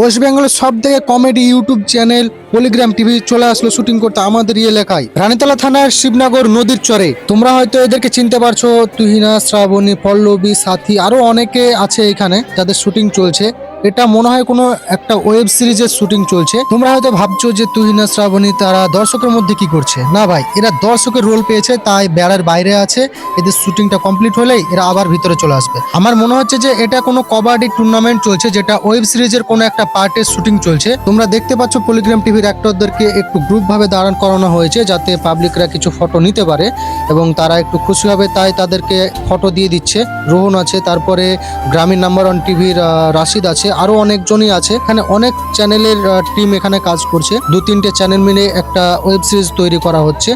West বেঙ্গলের সব থেকে comedy YouTube channel Polygram TV চলে আসলো শুটিং করতে আমাদের এই এলাকায়। রানীতলা থানার শিবনগর নদীর চরে। তোমরা হয়তো এদেরকে চিনতে পারছ, তুহিনা, শ্রাবণী, পল্লবী, সাথী, আরও অনেকে আছে এখানে, যাদের শুটিং চলছে। এটা মনে হয় কোনো একটা ওয়েব সিরিজের শুটিং চলছে। তোমরা হয়তো ভাবছ যে তুহিনা শ্রাবণী তারা দর্শকের মধ্যে কি করছে। না ভাই, এরা দর্শকের রোল পেয়েছে, তাই বেড়ার বাইরে আছে। এদের শুটিংটা কমপ্লিট হলেই এরা আবার ভিতরে চলে আসবে। আমার মনে হচ্ছে যে এটা কোনো কবাডি টুর্নামেন্ট চলছে, যেটা ওয়েব সিরিজের কোনো একটা পার্টের শুটিং চলছে। তোমরা দেখতে পাচ্ছ পলিগ্রাম টিভির অ্যাক্টরদেরকে একটু গ্রুপ ভাবে দাঁড়ান করানো হয়েছে, যাতে পাবলিকরা কিছু ফটো নিতে পারে এবং তারা একটু খুশি হবে, তাই তাদেরকে ফটো দিয়ে দিচ্ছে। রোহন আছে, তারপরে গ্রামীণ নাম্বার ওয়ান টিভির রাশিদ আছে। আরও অনেকজনই আছে। এখানে অনেক চ্যানেলের টিম এখানে কাজ করছে। দু তিনটে চ্যানেল মিলে একটা ওয়েব সিরিজ তৈরি করা হচ্ছে।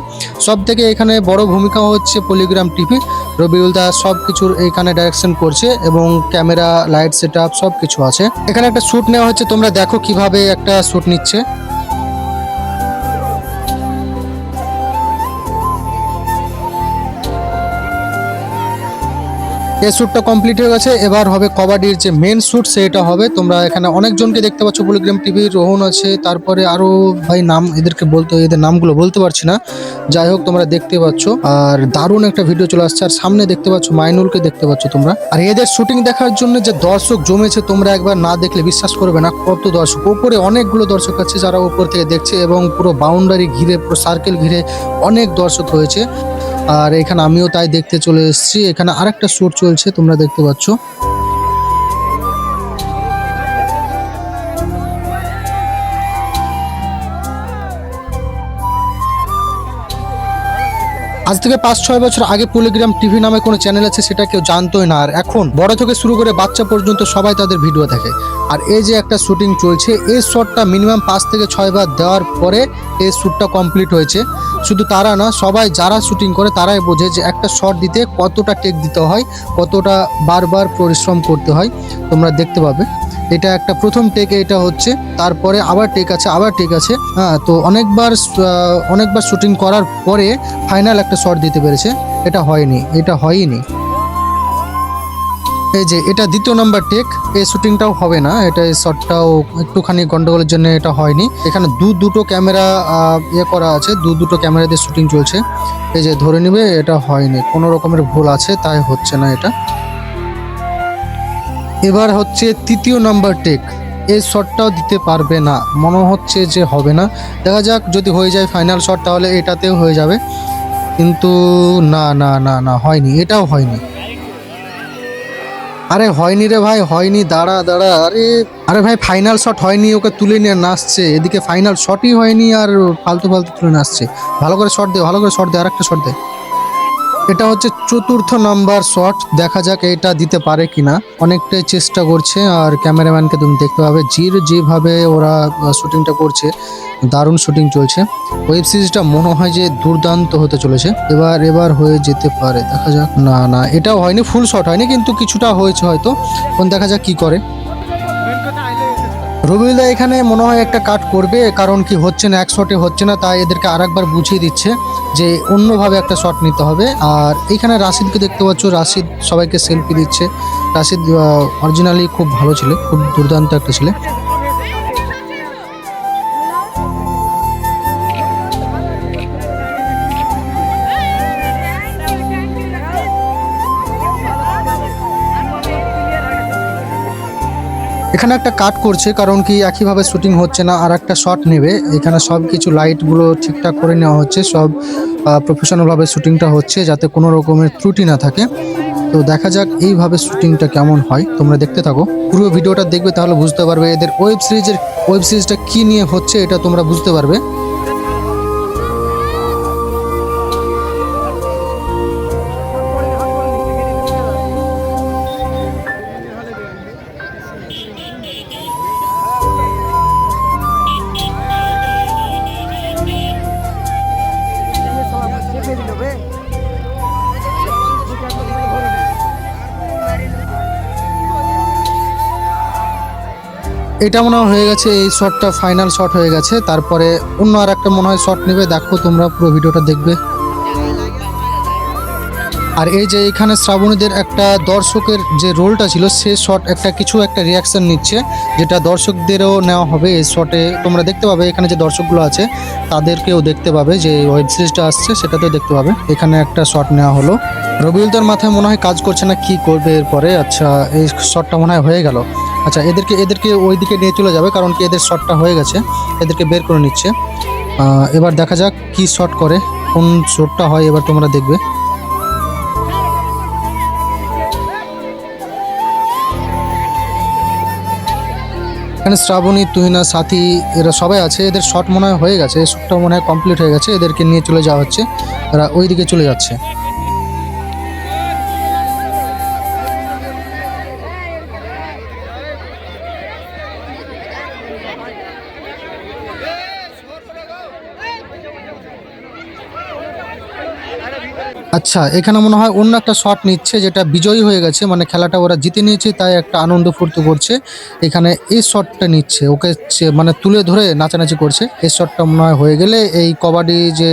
সব থেকে এখানে বড় ভূমিকা হচ্ছে পলিগ্রাম টিভি রবিউল দা সব কিছুর এখানে ডাইরেকশন করছে এবং ক্যামেরা লাইট সেট আপ সব কিছু আছে। এখানে একটা শ্যুট নেওয়া হচ্ছে। তোমরা দেখো কীভাবে একটা শ্যুট নিচ্ছে। এই শ্যুটটা কমপ্লিট হয়ে গেছে। এবার হবে কবাডির যে মেন শ্যুট সেটা হবে। তোমরা এখানে অনেকজনকে দেখতে পাচ্ছ। পলিগ্রাম টিভি রোহন আছে। তারপরে আরও ভাই নাম এদেরকে বলতে, এদের নামগুলো বলতে পারছি না। যাই হোক, তোমরা দেখতে পাচ্ছ। আর দারুণ একটা ভিডিও চলে আসছে। আর সামনে দেখতে পাচ্ছ, মাইনুলকে দেখতে পাচ্ছ তোমরা। আর এদের শুটিং দেখার জন্য যে দর্শক জমেছে, তোমরা একবার না দেখলে বিশ্বাস করবে না কত দর্শক। উপরে অনেকগুলো দর্শক আছে যারা উপর থেকে দেখছে এবং পুরো বাউন্ডারি ঘিরে, পুরো সার্কেল ঘিরে অনেক দর্শক হয়েছে আর এখানে আমিও তাই দেখতে চলে এসেছি। এখানে আরেকটা শ্যুট চলছে, তোমরা দেখতে পাচ্ছ। আজ থেকে পাঁচ ছয় বছর আগে পলিগ্রাম টিভি নামে কোনো চ্যানেল আছে, সেটা কেউ জানতোই না। আর এখন বড় থেকে শুরু করে বাচ্চা পর্যন্ত সবাই তাদের ভিডিও দেখে। আর এই যে একটা শুটিং চলছে, এই শটটা মিনিমাম পাঁচ থেকে ছয় বার দেওয়ার পরে এই শ্যুটটা কমপ্লিট হয়েছে। শুধু তারা না, সবাই যারা শুটিং করে তারাই বোঝে যে একটা শট দিতে কতটা টেক দিতে হয়, কতটা বারবার পরিশ্রম করতে হয়, তোমরা দেখতে পাবে। এটা একটা প্রথম টেক এটা হচ্ছে, তারপরে আবার টেক আছে, আবার টেক আছে। হ্যাঁ তো অনেকবার অনেকবার শুটিং করার পরে ফাইনাল একটা শট দিতে পেরেছে। এটা হয়নি এটা হয়নি এই যে, এটা দ্বিতীয় নাম্বার টেক। এই শুটিংটাও হবে না, এটা এই শটটাও একটুখানি গন্ডগোলের জন্য এটা হয়নি। এখানে দু দুটো ক্যামেরা ইয়ে করা আছে, দু দুটো ক্যামেরা দিয়ে শুটিং চলছে। এই যে, ধরে নিবে এটা হয়নি, কোনো রকমের ভুল আছে, তাই হচ্ছে না এটা। এবার হচ্ছে তৃতীয় নাম্বার টেক। এই শটটাও দিতে পারবে না, মনে হচ্ছে যে হবে না। দেখা যাক, যদি হয়ে যায় ফাইনাল শট, তাহলে এটাতেও হয়ে যাবে। কিন্তু না না না না, হয়নি, এটাও হয়নি। আরে হয়নি রে ভাই, হয়নি, দাঁড়া দাঁড়া, আরে আরে ভাই ফাইনাল শট হয়নি, ওকে তুলে নিয়ে নাচছে। এদিকে ফাইনাল শটই হয়নি আর ফালতু ফালতু তুলে নাচছে। ভালো করে শট দে, ভালো করে শট দে আর একটা শট দে। এটা হচ্ছে চতুর্থ নাম্বার শট। দেখা যাক এটা দিতে পারে কিনা। অনেকটাই চেষ্টা করছে, আর ক্যামেরাম্যানকে তুমি দেখতে পাবে। জির যেভাবে ওরা শুটিংটা করছে, দারুণ শুটিং চলছে। ওয়েব সিরিজটা মনে হয় যে দুর্দান্ত হতে চলেছে। এবার এবার হয়ে যেতে পারে। দেখা যাক। না না, এটাও হয়নি ফুল শট হয়নি, কিন্তু কিছুটা হয়েছে হয়তো। এখন দেখা যাক কি করে। রবিউলদা এখানে মনে হয় একটা কাট করবে, কারণ কি হচ্ছে না, এক শটে হচ্ছে না, তাই এদেরকে আরেকবার বুঝিয়ে দিচ্ছে যে অন্যভাবে একটা শট নিতে হবে। আর এখানে রাশিদকে দেখতে পাচ্ছ, রাশিদ সবাইকে সেলফি দিচ্ছে। রাশিদ অরিজিনালি খুব ভালো ছিল, খুব দুর্দান্ত একটা ছেলে। এখানে একটা কাট করছে, কারণ কি একইভাবে শুটিং হচ্ছে না, আর একটা শট নেবে। এখানে সব কিছু লাইটগুলো ঠিকঠাক করে নেওয়া হচ্ছে, সব প্রফেশনালভাবে শুটিংটা হচ্ছে যাতে কোনো রকমের ত্রুটি না থাকে। তো দেখা যাক এইভাবে শুটিংটা কেমন হয়, তোমরা দেখতে থাকো। পুরো ভিডিওটা দেখবে তাহলে বুঝতে পারবে এদের ওয়েব সিরিজের ওয়েব সিরিজটা কী নিয়ে হচ্ছে এটা তোমরা বুঝতে পারবে। এটা মনে হয় গেছে, এই শটটা ফাইনাল শট হয়ে গেছে। তারপরে অন্য আর একটা মনে হয় শট নেবে, দেখো তোমরা, পুরো ভিডিওটা দেখবে। আর এই যে এখানে শ্রাবণীদের একটা দর্শকের যে রোলটা ছিল, সে শট একটা কিছু একটা রিয়াকশন নিচ্ছে, যেটা দর্শকদেরও নেওয়া হবে। এই শটে তোমরা দেখতে পাবে, এখানে যে দর্শকগুলো আছে, তাদেরকেও দেখতে পাবে যে ওয়েব সিরিজটা আসছে, সেটাতেও দেখতে পাবে। এখানে একটা শট নেওয়া হলো। রবিউল তোর মাথায় মনে হয় কাজ করছে না, কি করবে এরপরে? আচ্ছা এই শটটা মনে হয় হয়ে গেল। আচ্ছা এদেরকে এদেরকে ওই দিকে নিয়ে চলে যাবে কারণ কি এদের শটটা হয়ে গেছে। এদেরকে বের করে নিচ্ছে। এবার দেখা যাক কি শট করে, কোন শটটা হয় এবার তোমরা দেখবে। এখানে শ্রাবণী, তুহিনা, সাথী, এরা সবাই আছে। এদের শট মনে হয় হয়ে গেছে শটটা মনে হয় কমপ্লিট হয়ে গেছে। এদেরকে নিয়ে চলে যাওয়া হচ্ছে। এরা ওই দিকে চলে যাচ্ছে। আচ্ছা এখানে মনে হয় অন্য একটা শট নিচ্ছে যেটা বিজয়ী হয়ে গেছে মানে খেলাটা ওরা জিতে নিয়েছে, তাই একটা আনন্দ ফুর্তি করছে। এখানে এই শটটা নিচ্ছে, ওকে মানে তুলে ধরে নাচানাচি করছে। এই শটটা মনে হয় হয়ে গেলে এই কবাডি যে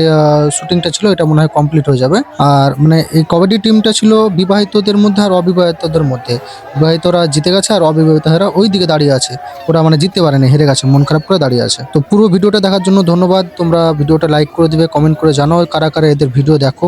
শুটিংটা ছিল, এটা মনে হয় কমপ্লিট হয়ে যাবে। আর মানে এই কবাডি টিমটা ছিল বিবাহিতদের মধ্যে আর অবিবাহিতদের মধ্যে। বিবাহিতরা জিতে গেছে আর অবিবাহিতরা ওই দিকে দাঁড়িয়ে আছে। ওরা মানে জিততে পারেনি, হেরে গেছে, মন খারাপ করে দাঁড়িয়ে আছে। তো পুরো ভিডিওটা দেখার জন্য ধন্যবাদ। তোমরা ভিডিওটা লাইক করে দিবে কমেন্ট করে জানাও, কারা কারা এদের ভিডিও দেখো।